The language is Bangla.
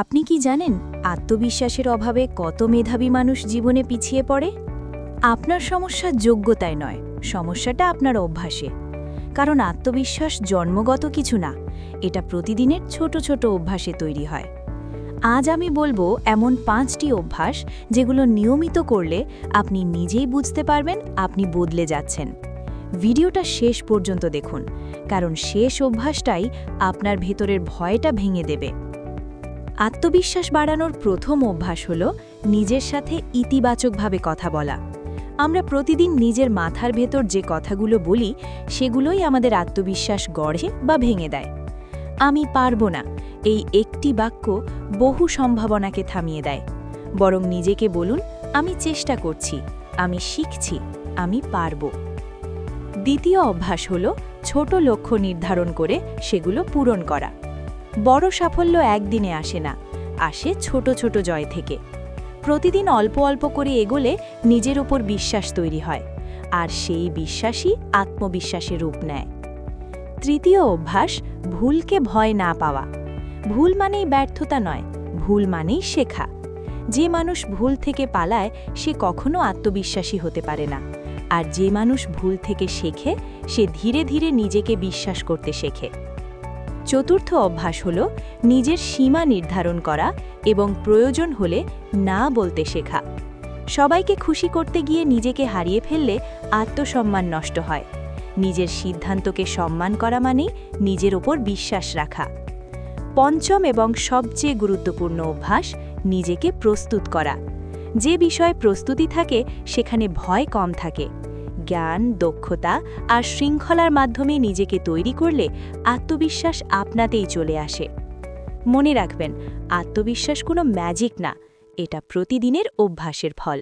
আপনি কি জানেন আত্মবিশ্বাসের অভাবে কত মেধাবী মানুষ জীবনে পিছিয়ে পড়ে? আপনার সমস্যা যোগ্যতায় নয়, সমস্যাটা আপনার অভ্যাসে। কারণ আত্মবিশ্বাস জন্মগত কিছু না, এটা প্রতিদিনের ছোট ছোট অভ্যাসে তৈরি হয়। আজ আমি বলব এমন পাঁচটি অভ্যাস যেগুলো নিয়মিত করলে আপনি নিজেই বুঝতে পারবেন আপনি বদলে যাচ্ছেন। ভিডিওটা শেষ পর্যন্ত দেখুন, কারণ শেষ অভ্যাসটাই আপনার ভেতরের ভয়টা ভেঙে দেবে। আত্মবিশ্বাস বাড়ানোর প্রথম অভ্যাস হল নিজের সাথে ইতিবাচকভাবে কথা বলা। আমরা প্রতিদিন নিজের মাথার ভেতর যে কথাগুলো বলি, সেগুলোই আমাদের আত্মবিশ্বাস গড়ে বা ভেঙে দেয়। আমি পারব না, এই একটি বাক্য বহু সম্ভাবনাকে থামিয়ে দেয়। বরং নিজেকে বলুন, আমি চেষ্টা করছি, আমি শিখছি, আমি পারব। দ্বিতীয় অভ্যাস হল ছোট লক্ষ্য নির্ধারণ করে সেগুলো পূরণ করা। বড় সাফল্য একদিনে আসে না, আসে ছোট ছোট জয় থেকে। প্রতিদিন অল্প অল্প করে এগোলে নিজের ওপর বিশ্বাস তৈরি হয়, আর সেই বিশ্বাসই আত্মবিশ্বাসে রূপ নেয়। তৃতীয় অভ্যাস, ভুলকে ভয় না পাওয়া। ভুল মানেই ব্যর্থতা নয়, ভুল মানেই শেখা। যে মানুষ ভুল থেকে পালায়, সে কখনো আত্মবিশ্বাসী হতে পারে না। আর যে মানুষ ভুল থেকে শেখে, সে ধীরে ধীরে নিজেকে বিশ্বাস করতে শেখে। চতুর্থ অভ্যাস হল নিজের সীমা নির্ধারণ করা এবং প্রয়োজন হলে না বলতে শেখা। সবাইকে খুশি করতে গিয়ে নিজেকে হারিয়ে ফেললে আত্মসম্মান নষ্ট হয়। নিজের সিদ্ধান্তকে সম্মান করা মানেই নিজের ওপর বিশ্বাস রাখা। পঞ্চম এবং সবচেয়ে গুরুত্বপূর্ণ অভ্যাস, নিজেকে প্রস্তুত করা। যে বিষয়ে প্রস্তুতি থাকে, সেখানে ভয় কম থাকে। জ্ঞান, দক্ষতা আর শৃঙ্খলার মাধ্যমে নিজেকে তৈরি করলে আত্মবিশ্বাস আপনাতেই চলে আসে। মনে রাখবেন, আত্মবিশ্বাস কোনো ম্যাজিক না, এটা প্রতিদিনের অভ্যাসের ফল।